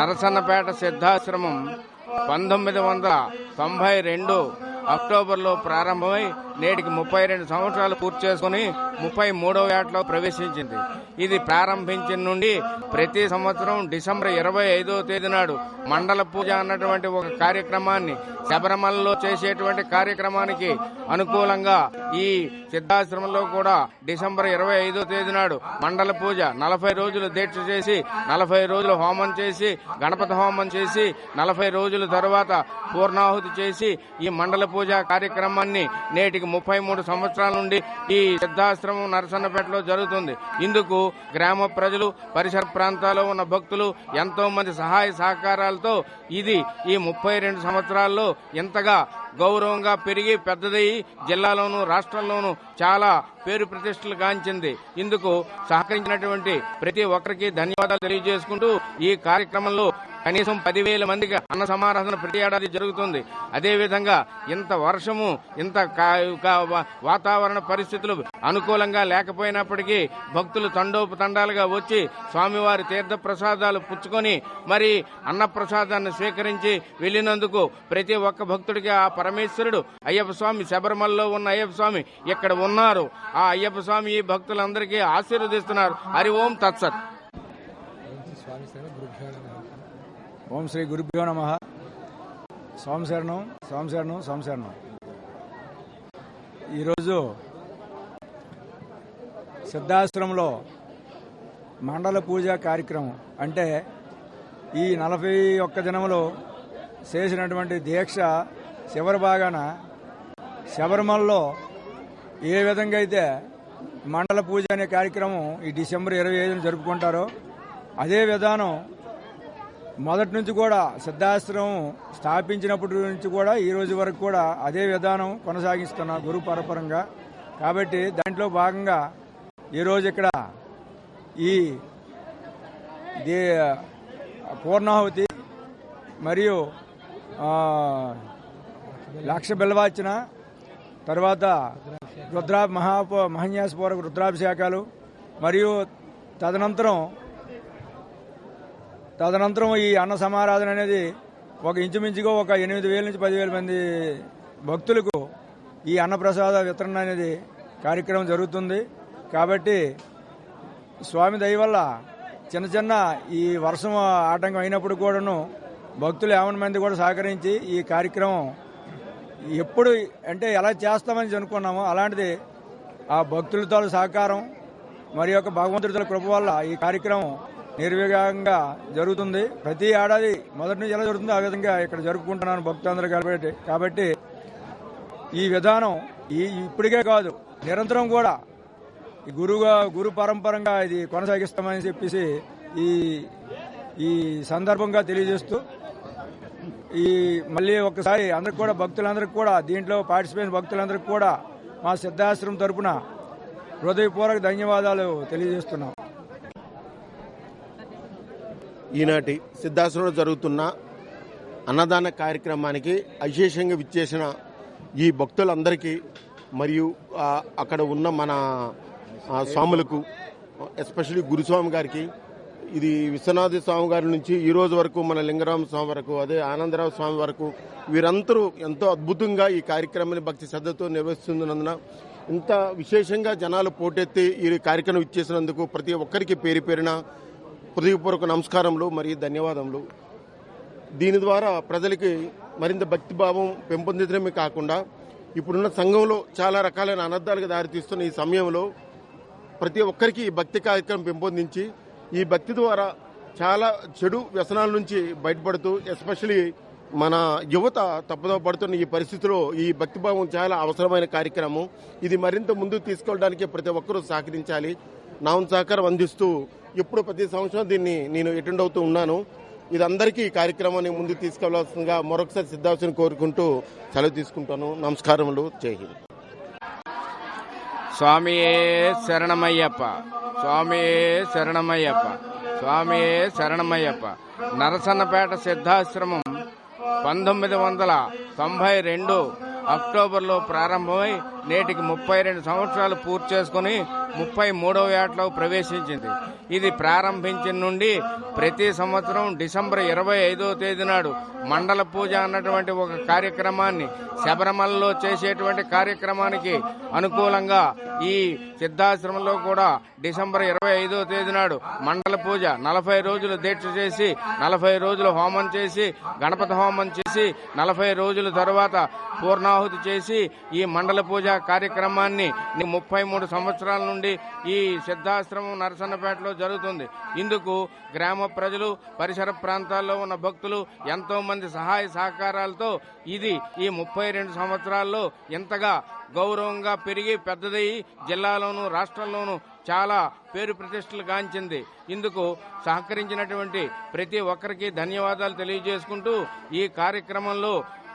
నరసన్నపేట సిద్ధాశ్రమం పంతొమ్మిది వందల తొంభై రెండు అక్టోబర్లో ప్రారంభమై నేటికి ముప్పై రెండు సంవత్సరాలు పూర్తి చేసుకుని ముప్పై మూడవ ఏటలో ప్రవేశించింది. ఇది ప్రారంభించిన నుండి ప్రతి సంవత్సరం డిసెంబర్ ఇరవై ఐదో తేదీ నాడు మండల పూజ అన్నటువంటి ఒక కార్యక్రమాన్ని శబరిమలలో చేసేటువంటి కార్యక్రమానికి అనుకూలంగా ఈ సిద్ధాశ్రమంలో కూడా డిసెంబర్ ఇరవై ఐదో తేదీ నాడు మండల పూజ నలభై రోజులు దీక్ష చేసి నలభై రోజులు హోమం చేసి గణపతి హోమం చేసి నలభై రోజుల తర్వాత పూర్ణాహుతి చేసి ఈ మండల పూజ పూజ కార్యక్రమాన్ని నేటికి ముప్పై మూడు సంవత్సరాల నుండి ఈ సిద్ధాశ్రమం నరసన్నపేటలో జరుగుతుంది. ఇందుకు గ్రామ ప్రజలు పరిసర ప్రాంతాల్లో ఉన్న భక్తులు ఎంతో మంది సహాయ సహకారాలతో ఇది ఈ ముప్పై రెండు సంవత్సరాల్లో ఇంతగా గౌరవంగా పెరిగి పెద్దదయ్యి జిల్లాలోను రాష్ట్రంలోనూ చాలా పేరు ప్రతిష్టలు గాంచింది. ఇందుకు సహకరించినటువంటి ప్రతి ఒక్కరికి ధన్యవాదాలు తెలియజేసుకుంటూ ఈ కార్యక్రమంలో కనీసం పదివేల మందికి అన్న సమారాధన ప్రతి ఏడాది జరుగుతుంది. అదేవిధంగా ఇంత వర్షము ఇంత కా- వాతావరణ పరిస్థితులు అనుకూలంగా లేకపోయినప్పటికీ భక్తులు తండోపతండాలుగా వచ్చి స్వామివారి తీర్థ ప్రసాదాలు పుచ్చుకొని మరి అన్న ప్రసాదాన్ని స్వీకరించి వెళ్ళినందుకు ప్రతి ఒక్క భక్తుడికి ఆ పరమేశ్వరుడు. అయ్యప్ప స్వామి శబరిమలలో ఉన్న అయ్యప్ప స్వామి ఇక్కడ ఉన్నారు? ఆ అయ్యప్ప స్వామి ఈ భక్తులందరికీ ఆశీర్వదిస్తున్నారు. హరి ఓం తత్సత్. ఓం శ్రీ గురుభ్యో నమ. స్వామి శరణం స్వామి శరణం స్వామి శరణం. ఈరోజు సిద్ధాశ్రమంలో మండల పూజ కార్యక్రమం. అంటే ఈ నలభై ఒక్క దినములో చేసినటువంటి దీక్ష చివరి భాగాన శబరిమలలో ఏ విధంగా అయితే మండల పూజ అనే కార్యక్రమం ఈ డిసెంబర్ ఇరవై ఐదున జరుపుకుంటారో అదే విధానం మొదటి నుంచి కూడా సిద్ధాశ్రమం స్థాపించినప్పటి నుంచి కూడా ఈ రోజు వరకు కూడా అదే విధానం కొనసాగిస్తున్న గురు పరపరంగా. కాబట్టి దాంట్లో భాగంగా ఈరోజు ఇక్కడ ఈ దే పూర్ణాహుతి మరియు లక్ష బిల్వార్చన తర్వాత రుద్రా మహాప మహన్యాసపూర్వక రుద్రాభిషేకాలు మరియు తదనంతరం తదనంతరం ఈ అన్న సమారాధన అనేది ఒక ఇంచుమించుగా ఒక ఎనిమిది వేల నుంచి పదివేల మంది భక్తులకు ఈ అన్నప్రసాద వితరణ అనేది కార్యక్రమం జరుగుతుంది. కాబట్టి స్వామి దయ వల్ల చిన్న చిన్న ఈ వర్షం ఆటంకం అయినప్పుడు కూడాను భక్తులు యావన మంది కూడా సహకరించి ఈ కార్యక్రమం ఎప్పుడు అంటే ఎలా చేస్తామని అనుకున్నామో అలాంటిది ఆ భక్తులతో సహకారం మరి యొక్క భగవంతుడితో కృప వల్ల ఈ కార్యక్రమం నిర్విఘ్నంగా జరుగుతుంది. ప్రతి ఏడాది మొదటి నుంచి ఎలా జరుగుతుందో ఆ విధంగా ఇక్కడ జరుపుకుంటున్నాను భక్తులందరూ కాబట్టి. కాబట్టి ఈ విధానం ఈ ఇప్పటికే కాదు నిరంతరం కూడా ఈ గురుగా గురు పరంపరంగా ఇది కొనసాగిస్తామని చెప్పేసి ఈ ఈ సందర్భంగా తెలియజేస్తూ ఈ మళ్ళీ ఒకసారి అందరికి కూడా భక్తులందరికీ కూడా దీంట్లో పార్టిసిపేట్ భక్తులందరికీ కూడా మా సిద్ధాశ్రమం తరపున హృదయపూర్వక ధన్యవాదాలు తెలియజేస్తున్నాం. ఈనాటి సిద్ధాశ్రమంలో జరుగుతున్న అన్నదాన కార్యక్రమానికి విశేషంగా విచ్చేసిన ఈ భక్తులందరికీ మరియు అక్కడ ఉన్న మన స్వాములకు ఎస్పెషల్లీ గురుస్వామి గారికి ఇది విశ్వనాథ స్వామి గారి నుంచి ఈ రోజు వరకు మన లింగరామ స్వామి వరకు అదే ఆనందరావు స్వామి వరకు వీరందరూ ఎంతో అద్భుతంగా ఈ కార్యక్రమాన్ని భక్తి శ్రద్ధతో నిర్వహిస్తున్నందున ఇంత విశేషంగా జనాలు పోటెత్తి ఈ కార్యక్రమం ఇచ్చేసినందుకు ప్రతి ఒక్కరికి పేరు పేరిన హృదయపూర్వక నమస్కారములు మరియు ధన్యవాదములు. దీని ద్వారా ప్రజలకి మరింత భక్తిభావం పెంపొందించడమే కాకుండా ఇప్పుడున్న సంఘంలో చాలా రకాలైన అనర్థాలకు దారితీస్తున్న ఈ సమయంలో ప్రతి ఒక్కరికి ఈ భక్తి కార్యక్రమం పెంపొందించి ఈ భక్తి ద్వారా చాలా చెడు వ్యసనాల నుంచి బయటపడుతూ ఎస్పెషలీ మన యువత తప్పుదో పడుతున్న ఈ పరిస్థితిలో ఈ భక్తిభావం చాలా అవసరమైన కార్యక్రమం. ఇది మరింత ముందుకు తీసుకెళ్ళడానికి ప్రతి ఒక్కరూ సహకరించాలి. నా సహకారం అందిస్తూ ఎప్పుడు ప్రతి సంవత్సరం దీన్ని నేను అటెండ్ అవుతూ ఉన్నాను. ఇది అందరికీ ఈ కార్యక్రమాన్ని ముందుకు తీసుకెళ్ళాల్సిందిగా మరొకసారి సిద్ధావసని కోరుకుంటూ సెలవు తీసుకుంటాను. నమస్కారములు. జై హింద్. స్వామియే శరణమయ్యప్ప. స్వామియే శరణమయ్యప్ప. స్వామియే శరణమయ్యప్ప. నరసన్నపేట సిద్ధాశ్రమం పంతొమ్మిది వందల తొంభై రెండు అక్టోబర్లో ప్రారంభమై నేటికి ముప్పై రెండు సంవత్సరాలు పూర్తి చేసుకుని ముప్పై మూడవ ఏటలో ప్రవేశించింది. ఇది ప్రారంభించిన నుండి ప్రతి సంవత్సరం డిసెంబర్ ఇరవై ఐదో తేదీ నాడు మండల పూజ అన్నటువంటి ఒక కార్యక్రమాన్ని శబరిమలలో చేసేటువంటి కార్యక్రమానికి అనుకూలంగా ఈ సిద్ధాశ్రమంలో కూడా డిసెంబర్ ఇరవై ఐదో తేదీ నాడు మండల పూజ నలభై రోజులు దీక్ష చేసి నలభై రోజులు హోమం చేసి గణపతి హోమం చేసి నలభై రోజుల తర్వాత పూర్ణాహుతి చేసి ఈ మండల పూజ కార్యక్రమాన్ని ముప్పై మూడు సంవత్సరాల నుండి ఈ సిద్ధాశ్రమం నరసన్నపేటలో జరుగుతుంది. ఇందుకు గ్రామ ప్రజలు పరిసర ప్రాంతాల్లో ఉన్న భక్తులు ఎంతో మంది సహాయ సహకారాలతో ఇది ఈ ముప్పై రెండు సంవత్సరాల్లో ఇంతగా గౌరవంగా పెరిగి పెద్దదయ్యి జిల్లాలోను రాష్ట్రంలోనూ చాలా పేరు ప్రతిష్టలు గాంచింది. ఇందుకు సహకరించినటువంటి ప్రతి ఒక్కరికి ధన్యవాదాలు తెలియజేసుకుంటూ ఈ కార్యక్రమంలో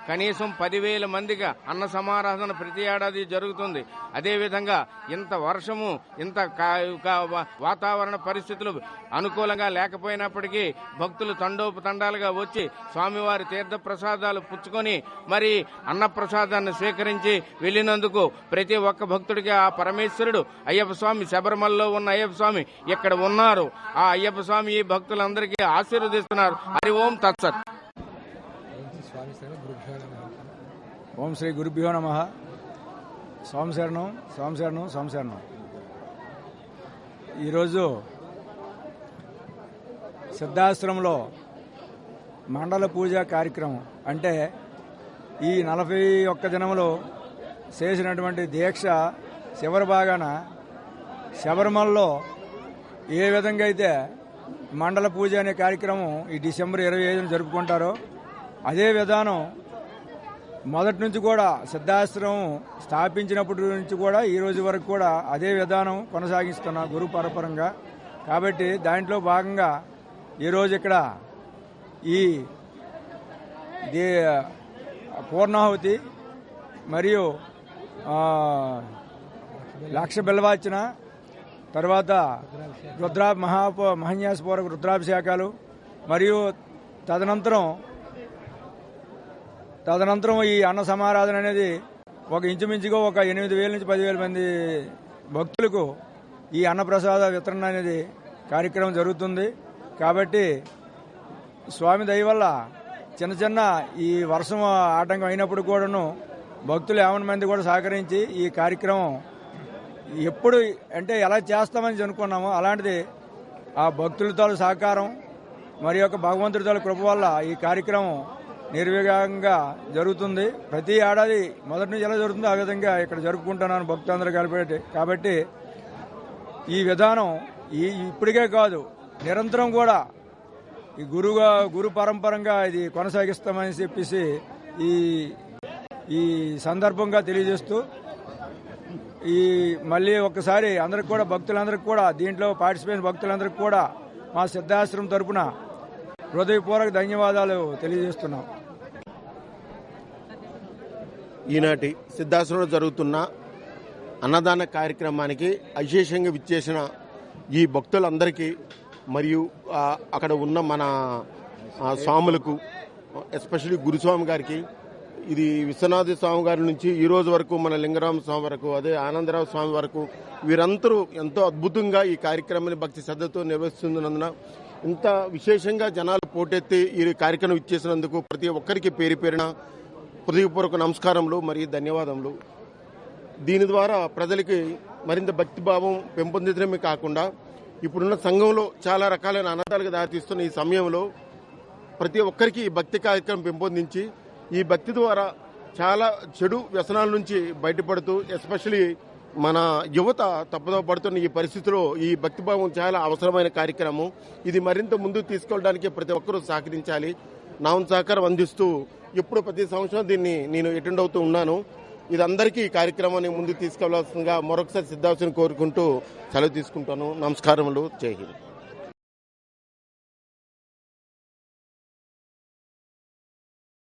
కనీసం పదివేల మందిగా అన్న సమారాధన ప్రతి ఏడాది జరుగుతుంది. అదేవిధంగా ఇంత వర్షము ఇంత కా- వా- వాతావరణ పరిస్థితులు అనుకూలంగా లేకపోయినప్పటికీ భక్తులు తండోపతండాలుగా వచ్చి స్వామివారి తీర్థ ప్రసాదాలు పుచ్చుకొని మరి అన్న ప్రసాదాన్ని స్వీకరించి వెళ్ళినందుకు ప్రతి ఒక్క భక్తుడికి ఆ పరమేశ్వరుడు అయ్యప్ప స్వామి శబరిమలలో ఉన్న అయ్యప్ప స్వామి ఇక్కడ ఉన్నారు. ఆ అయ్యప్ప స్వామి ఈ భక్తులందరికీ ఆశీర్వదిస్తున్నారు. హరి ఓం తత్సత్. ఓం శ్రీ గురుభ్యో నమ. సోమశరణం సోమశరణం సోమశరణం ఈరోజు సిద్ధాశ్రమంలో మండల పూజ కార్యక్రమం. అంటే ఈ నలభై ఒక్క దినములో చేసినటువంటి దీక్ష చివరి భాగాన శబరిమలలో ఏ విధంగా అయితే మండల పూజ అనే కార్యక్రమం ఈ డిసెంబర్ ఇరవై ఐదున జరుపుకుంటారో అదే విధానం మొదటి నుంచి కూడా సిద్ధాశ్రమం స్థాపించినప్పటి నుంచి కూడా ఈ రోజు వరకు కూడా అదే విధానం కొనసాగిస్తున్న గురు పరపరంగా. కాబట్టి దాంట్లో భాగంగా ఈరోజు ఇక్కడ ఈ పూర్ణాహుతి మరియు లక్ష బిల్వార్చన తర్వాత రుద్రా మహా మహన్యాసపూర్వక రుద్రాభిషేకాలు మరియు తదనంతరం తదనంతరం ఈ అన్న సమారాధన అనేది ఒక ఇంచుమించుగా ఒక ఎనిమిది వేల నుంచి పదివేల మంది భక్తులకు ఈ అన్నప్రసాద వితరణ అనేది కార్యక్రమం జరుగుతుంది. కాబట్టి స్వామి దయ వల్ల చిన్న చిన్న ఈ వర్షం ఆటంకం అయినప్పుడు కూడాను భక్తులు యావన మంది కూడా సహకరించి ఈ కార్యక్రమం ఎప్పుడు అంటే ఎలా చేస్తామని అనుకున్నామో అలాంటిది ఆ భక్తులతో సహకారం మరి యొక్క భగవంతుడితో కృప వల్ల ఈ కార్యక్రమం నిర్విఘ్నంగా జరుగుతుంది. ప్రతి ఏడాది మొదటి నుంచి ఎలా జరుగుతుందో ఆ విధంగా ఇక్కడ జరుపుకుంటున్నాను భక్తులందరూ కలిపి కాబట్టి ఈ విధానం ఈ ఇప్పటికే కాదు నిరంతరం కూడా ఈ గురుగా గురు పరంపరంగా ఇది కొనసాగిస్తామని చెప్పేసి ఈ ఈ సందర్భంగా తెలియజేస్తూ ఈ మళ్ళీ ఒక్కసారి అందరికి కూడా భక్తులందరికీ కూడా దీంట్లో పార్టిసిపేట్ భక్తులందరికీ కూడా మా సిద్ధాశ్రమం తరపున హృదయపూర్వక ధన్యవాదాలు తెలియజేస్తున్నాం. ఈనాటి సిద్ధాశ్రంలో జరుగుతున్న అన్నదాన కార్యక్రమానికి విశేషంగా విచ్చేసిన ఈ భక్తులందరికీ మరియు అక్కడ ఉన్న మన స్వాములకు ఎస్పెషల్లీ గురుస్వామి గారికి ఇది విశ్వనాథ స్వామి గారి నుంచి ఈ రోజు వరకు మన లింగరామ స్వామి వరకు అదే ఆనందరావు స్వామి వరకు వీరందరూ ఎంతో అద్భుతంగా ఈ కార్యక్రమాన్ని భక్తి శ్రద్ధతో నిర్వహిస్తున్నందున ఇంత విశేషంగా జనాలు పోటెత్తి ఈ కార్యక్రమం ఇచ్చేసినందుకు ప్రతి ఒక్కరికి పేరు పేరిన హృదయపూర్వక నమస్కారములు మరియు ధన్యవాదములు. దీని ద్వారా ప్రజలకి మరింత భక్తిభావం పెంపొందించడమే కాకుండా ఇప్పుడున్న సంఘంలో చాలా రకాలైన అనాథాలకు దారితీస్తున్న ఈ సమయంలో ప్రతి ఒక్కరికి ఈ భక్తి కార్యక్రమం పెంపొందించి ఈ భక్తి ద్వారా చాలా చెడు వ్యసనాల నుంచి బయటపడుతూ ఎస్పెషలీ మన యువత తప్పుదో పడుతున్న ఈ పరిస్థితిలో ఈ భక్తిభావం చాలా అవసరమైన కార్యక్రమం. ఇది మరింత ముందుకు తీసుకెళ్ళడానికి ప్రతి ఒక్కరూ సహకరించాలి. నా సహకారం అందిస్తూ ఎప్పుడు ప్రతి సంవత్సరం దీన్ని నేను అటెండ్ అవుతూ ఉన్నాను. ఇది అందరికీ ఈ కార్యక్రమాన్ని ముందుకు తీసుకెళ్ళాల్సిందిగా మరొకసారి సిద్ధాంశం కోరుకుంటూ సెలవు తీసుకుంటాను. నమస్కారములు. జై హింద్.